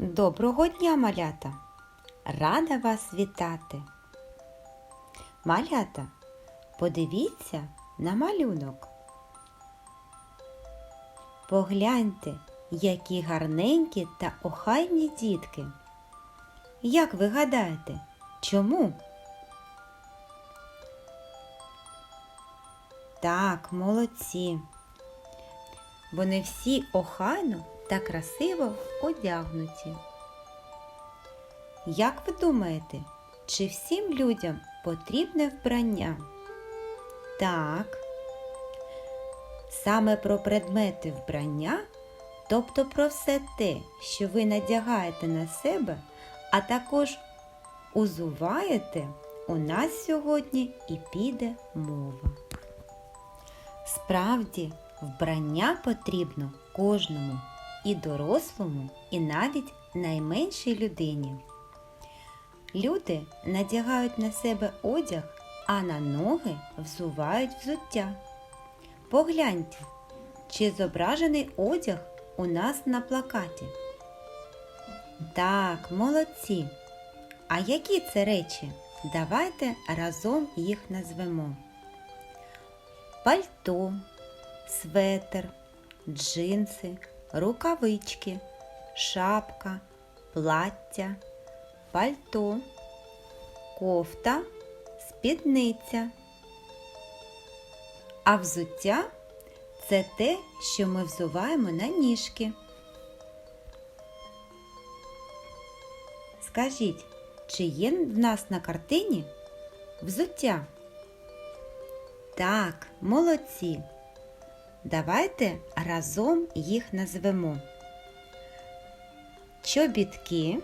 Доброго дня, малята! Рада вас вітати. Малята, подивіться на малюнок. Погляньте, які гарненькі та охайні дітки. Як ви гадаєте, чому? Так, молодці. Вони всі охайно та красиво одягнуті. Як ви думаєте, чи всім людям потрібне вбрання? Так. Саме про предмети вбрання, тобто про все те, що ви надягаєте на себе, а також узуваєте, у нас сьогодні і піде мова. Справді, вбрання потрібно кожному і дорослому, і навіть найменшій людині. Люди надягають на себе одяг, а на ноги взувають взуття. Погляньте, чи зображений одяг у нас на плакаті. Так, молодці. А які це речі? Давайте разом їх назвемо. Пальто, светр, джинси, рукавички, шапка, плаття, пальто, кофта, спідниця. А взуття це те, що ми взуваємо на ніжки. Скажіть, чи є в нас на картині взуття? Так, молодці. Давайте разом їх назвемо. Чобітки,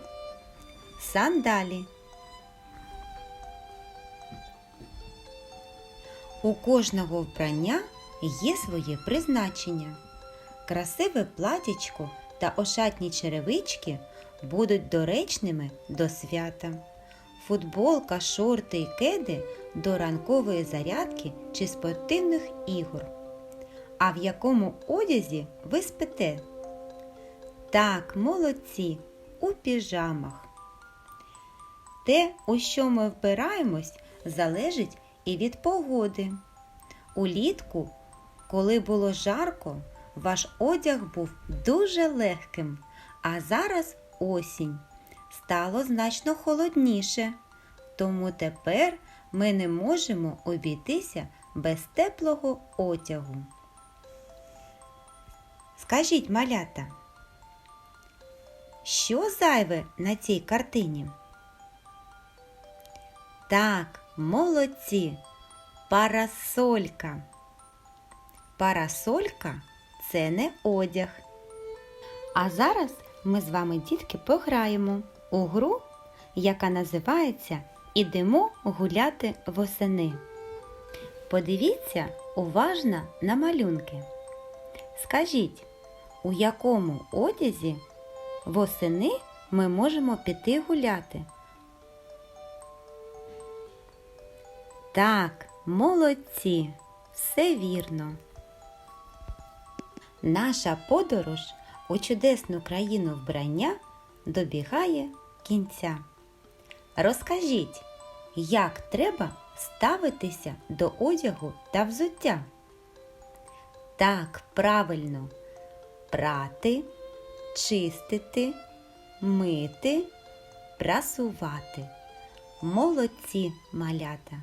сандалі. У кожного вбрання є своє призначення. Красиве платічко та ошатні черевички будуть доречними до свята. Футболка, шорти і кеди до ранкової зарядки чи спортивних ігор. А в якому одязі ви спите? Так, молодці, у піжамах. Те, у що ми вбираємось, залежить і від погоди. Улітку, коли було жарко, ваш одяг був дуже легким, а зараз осінь. Стало значно холодніше, тому тепер ми не можемо обійтися без теплого одягу. Скажіть, малята, що зайве на цій картині? Так, молодці, парасолька. Парасолька це не одяг. А зараз ми з вами, дітки, пограємо у гру, яка називається Ідемо гуляти восени. Подивіться уважно на малюнки. Скажіть, у якому одязі восени ми можемо піти гуляти? Так, молодці, все вірно. Наша подорож у чудесну країну вбрання добігає кінця. Розкажіть, як треба ставитися до одягу та взуття? Так, правильно, прати, чистити, мити, прасувати. Молодці малята!